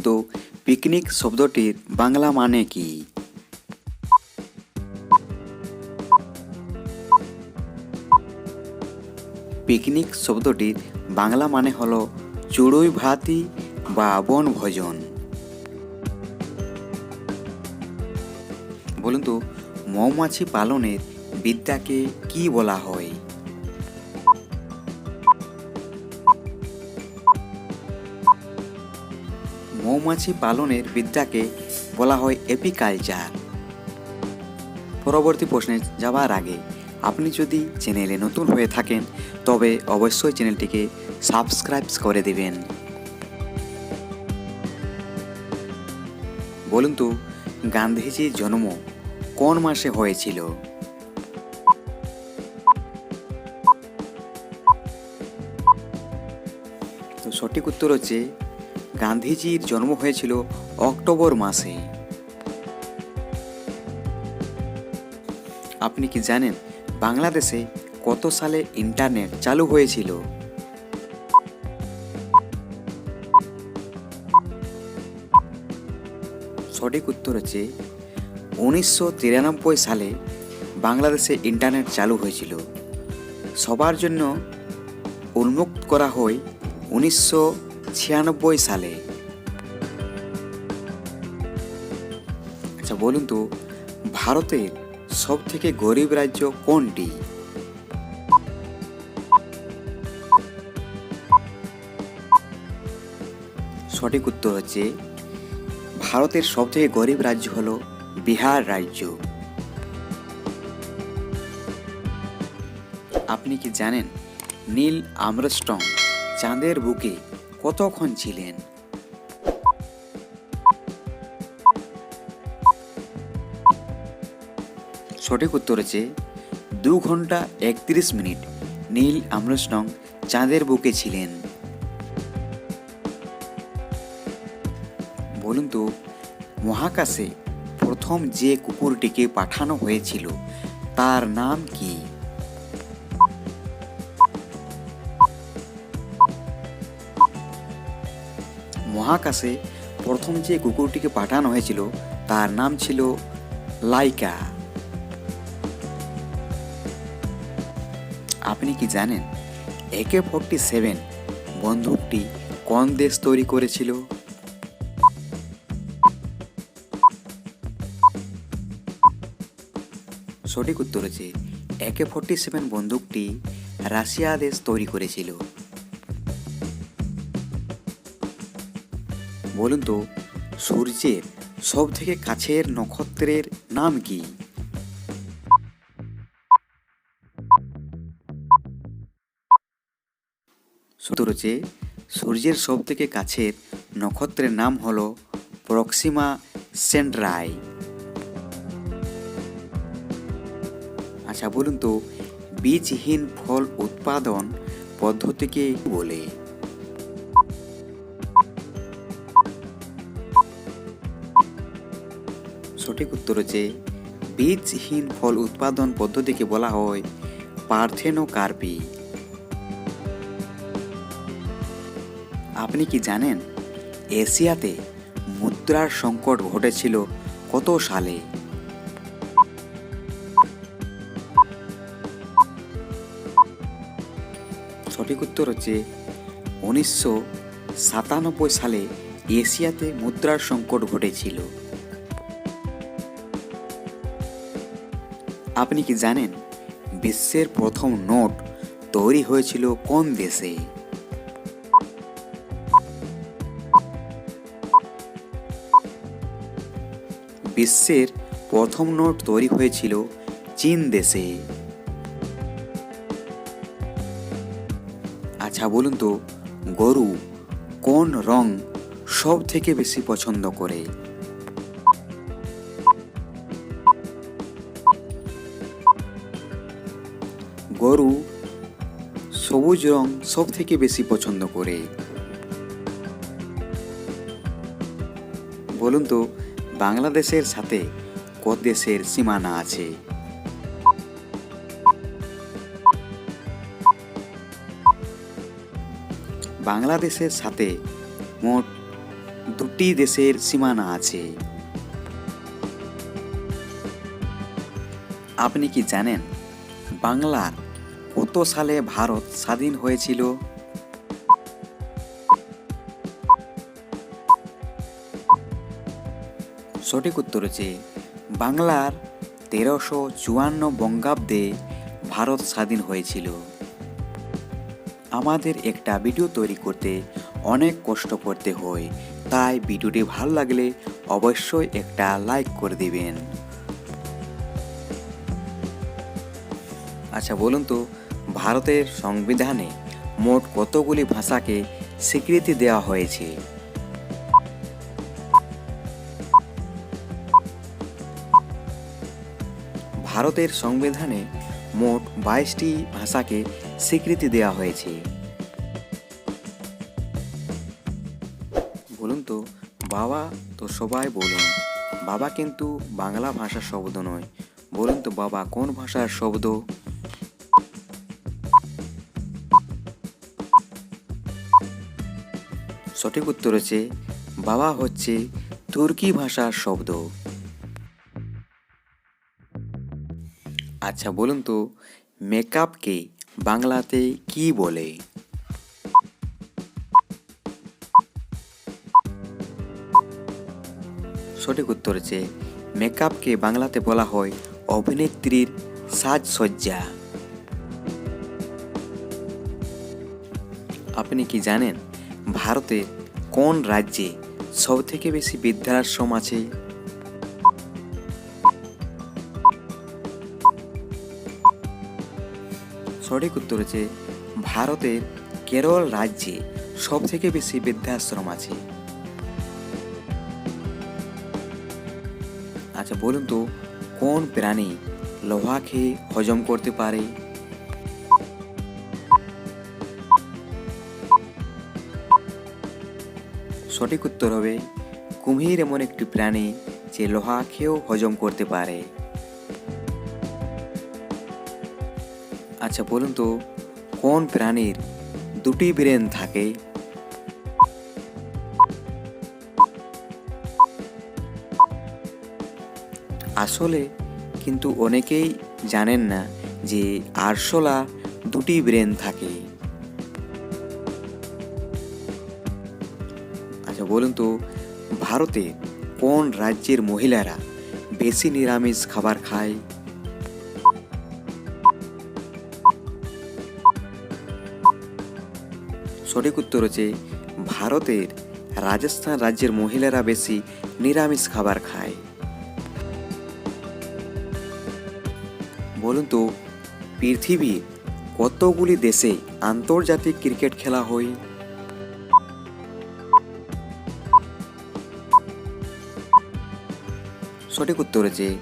তো পিকনিক শব্দটির বাংলা মানে কি? পিকনিক শব্দটির বাংলা মানে হলো চড়ুই ভাতি বা বনভোজন বলুন তো, মৌমাছি পালনের বিদ্যাকে কি বলা হয়? মৌমাছি পালনের বিদ্যাকে বলা হয় এপিকালচার। পরবর্তী প্রশ্নে যাওয়ার আগে আপনি যদি চ্যানেলে নতুন হয়ে থাকেন, তবে অবশ্যই চ্যানেলটিকে সাবস্ক্রাইব করে দিবেন। বলুন তো, গান্ধীজির জন্ম কোন মাসে হয়েছিল? তো সঠিক উত্তর হচ্ছে গান্ধীজির জন্ম হয়েছিল অক্টোবর মাসে। আপনি কি জানেন বাংলাদেশে কত সালে ইন্টারনেট চালু হয়েছিল? সঠিক উত্তর হচ্ছে উনিশশো তিরানব্বই সালে বাংলাদেশে ইন্টারনেট চালু হয়েছিল। সবার জন্য উন্মুক্ত করা হয় উনিশশো ছিয়ানব্বই সালে। আচ্ছা বলুন তো, ভারতের সব থেকে গরিব রাজ্য কোনটি? সঠিক উত্তর হচ্ছে, ভারতের সবথেকে গরিব রাজ্য হল বিহার রাজ্য। আপনি কি জানেন, নীল আমরস্টং চাঁদের বুকে কতক্ষণ ছিলেন? সঠিক উত্তর হচ্ছে দু ঘণ্টা একত্রিশ মিনিট। নীল আমরস্টং চাঁদের বুকে ছিলেন। বলুন তো, মহাকাশে প্রথম যে কুকুরটিকে পাঠানো হয়েছিল, তার নাম কি? মহাকাশে প্রথম যে কুকুরটিকে পাঠানো হয়েছিল, তার নাম ছিল লাইকা। আপনি কি জানেন, একে ফোরটি সেভেন বন্দুকটি কোন দেশ তৈরি করেছিল? সঠিক উত্তর হচ্ছে, একে ফোরটি সেভেন বন্দুকটি রাশিয়া দেশ তৈরি করেছিল। বলুন তো, সূর্যের সব থেকে কাছের নক্ষত্রের নাম কি? উত্তর সূর্যের সব থেকে কাছের নক্ষত্রের নাম হলো প্রক্সিমা সেন্ট্রাই আচ্ছা বলুন তো, বীজহীন ফল উৎপাদন পদ্ধতিকে বলে? সঠিক উত্তর হচ্ছে বীজহীন ফল উৎপাদন পদ্ধতিকে বলা হয় পার্থেনোকার্পি আপনি কি জানেন এশিয়াতে মুদ্রার সংকট ঘটেছিল কত সালে? সঠিক উত্তর হচ্ছে উনিশশো সাতানব্বই সালে এশিয়াতে মুদ্রার সংকট ঘটেছিল। আপনি কি জানেন, বিশ্বের প্রথম নোট তৈরি হয়েছিল কোন দেশে? বিশ্বের প্রথম নোট তৈরি হয়েছিল চীন দেশে। আচ্ছা বলুন তো, গরু কোন রং সব থেকে বেশি পছন্দ করে? গরু সবুজ রং সব থেকে বেশি পছন্দ করে। বলুন তো, বাংলাদেশের সাথে কত দেশের সীমানা আছে? বাংলাদেশের সাথে মোট দুটি দেশের সীমানা আছে। আপনি কি জানেন বাংলার কত সালে ভারত স্বাধীন হয়েছিল। সঠিক উত্তর হচ্ছে, বাংলার তেরোশো চুয়ান্ন বঙ্গাব্দে ভারত স্বাধীন হয়েছিল। আমাদের একটা ভিডিও তৈরি করতে অনেক কষ্ট করতে হয়, তাই ভিডিওটি ভালো লাগলে অবশ্যই একটা লাইক করে দিবেন। আচ্ছা বলুন তো ভারতের সংবিধানে মোট কতগুলি ভাষাকে স্বীকৃতি দেওয়া হয়েছে? ভারতের সংবিধানে মোট বাইশটি ভাষাকে স্বীকৃতি দেওয়া হয়েছে। বলুন তো, বাবা তো সবাই বলুন। বাবা কিন্তু বাংলা ভাষার শব্দ নয়। বলুন তো, বাবা কোন ভাষার শব্দ? সঠিক উত্তর হচ্ছে, বাবা হচ্ছে তুর্কি ভাষার শব্দ। আচ্ছা বলুন তো, মেকআপকে বাংলাতে কি বলে? সঠিক উত্তর হচ্ছে, মেকআপকে বাংলাতে বলা হয় অভিনেত্রীর সাজসজ্জা। আপনি কি জানেন? ভারতের কোন রাজ্যে সবথেকে বেশি বৃদ্ধাশ্রম আছে? সঠিক উত্তর হচ্ছে ভারতের কেরল রাজ্যে সব থেকে বেশি বৃদ্ধাশ্রম আছে। আচ্ছা বলুন তো, কোন প্রাণী লোহা খেয়ে হজম করতে পারে? সঠিক উত্তর হবে, কুমির এমন একটি প্রাণী যে লোহা খেয়েও হজম করতে পারে। আচ্ছা বলুন তো, কোন প্রাণীর দুটি ব্রেন থাকে? আসলে কিন্তু অনেকেই জানেন না যে আরশোলা দুটি ব্রেন থাকে। তো ভারতে কোন রাজ্যের মহিলারা বেশি নিরামিষ খাবার খায়? সঠিক উত্তর হচ্ছে ভারতের রাজস্থান রাজ্যের মহিলারা বেশি নিরামিষ খাবার খায়। বলুন তো, পৃথিবীর কতগুলি দেশে আন্তর্জাতিক ক্রিকেট খেলা হয়? সঠিক উত্তর হচ্ছে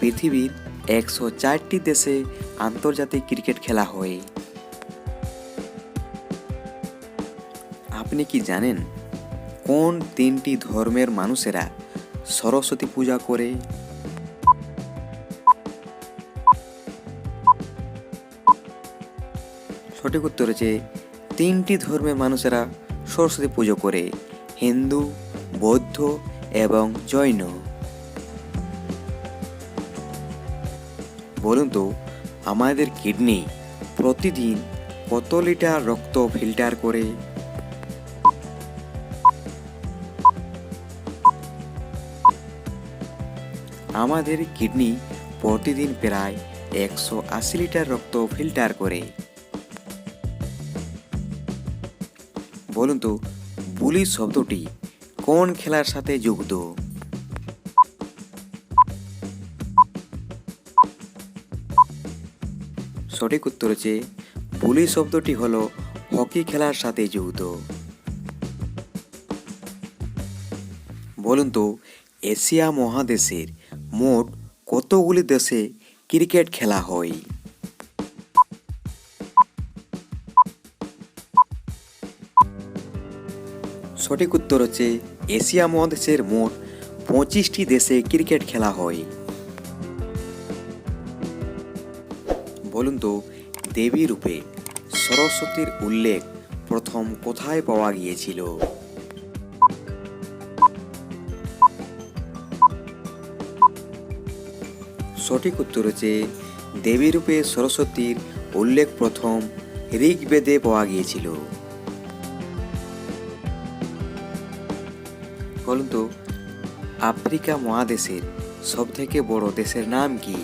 পৃথিবীর একশো চারটি দেশে আন্তর্জাতিক ক্রিকেট খেলা হয়। আপনি কি জানেন কোন তিনটি ধর্মের মানুষেরা সরস্বতী পূজা করে? সঠিক উত্তর হচ্ছে তিনটি ধর্মের মানুষেরা সরস্বতী পুজো করে। হিন্দু, বৌদ্ধ এবং জৈন। বলুন তো, আমাদের কিডনি প্রতিদিন কত লিটার রক্ত ফিল্টার করে? আমাদের কিডনি প্রতিদিন প্রায় একশো আশি লিটার রক্ত ফিল্টার করে। বলুন তো, বুলি শব্দটি কোন খেলার সাথে যুক্ত? সঠিক উত্তর হচ্ছে, বুলি শব্দটি হলো হকি খেলার সাথে যুক্ত। বলুন তো, এশিয়া মহাদেশের মোট কতগুলি দেশে ক্রিকেট খেলা হয়? সঠিক উত্তর হচ্ছে, এশিয়া মহাদেশের মোট পঁচিশটি দেশে ক্রিকেট খেলা হয়। বলুন তো, দেবী রূপে সরস্বতীর উল্লেখ প্রথম কোথায় পাওয়া গিয়েছিল? সঠিক উত্তর হচ্ছে দেবীরূপে সরস্বতীর উল্লেখ প্রথম ঋগ্বেদে পাওয়া গিয়েছিল। বলুন তো, আফ্রিকা মহাদেশের সবথেকে বড় দেশের নাম কি?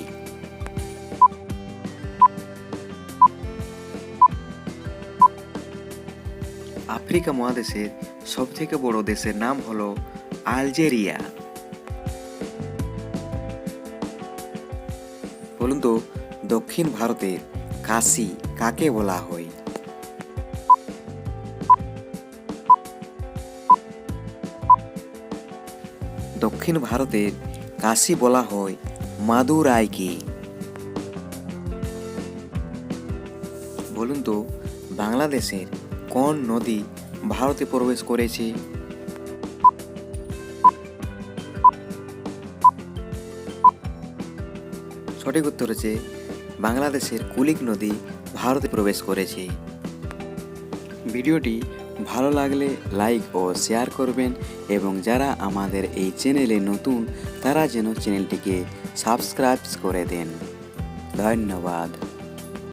আফ্রিকা মহাদেশের সবথেকে বড় দেশের নাম হলো আলজেরিয়া। বলুন তো, দক্ষিণ ভারতের কাশি কাকে বলা হয়? দক্ষিণ ভারতের কাশি বলা হয় মাদুরাইকে। বলুন তো, বাংলাদেশের কোন নদী ভারতে প্রবেশ করেছে। সঠিক উত্তর হচ্ছে, বাংলাদেশের কুলিক নদী ভারতে প্রবেশ করেছে। ভিডিওটি ভালো লাগলে লাইক ও শেয়ার করবেন এবং যারা আমাদের এই চ্যানেলে নতুন, তারা যেন চ্যানেলটিকে সাবস্ক্রাইব করে দেন। ধন্যবাদ।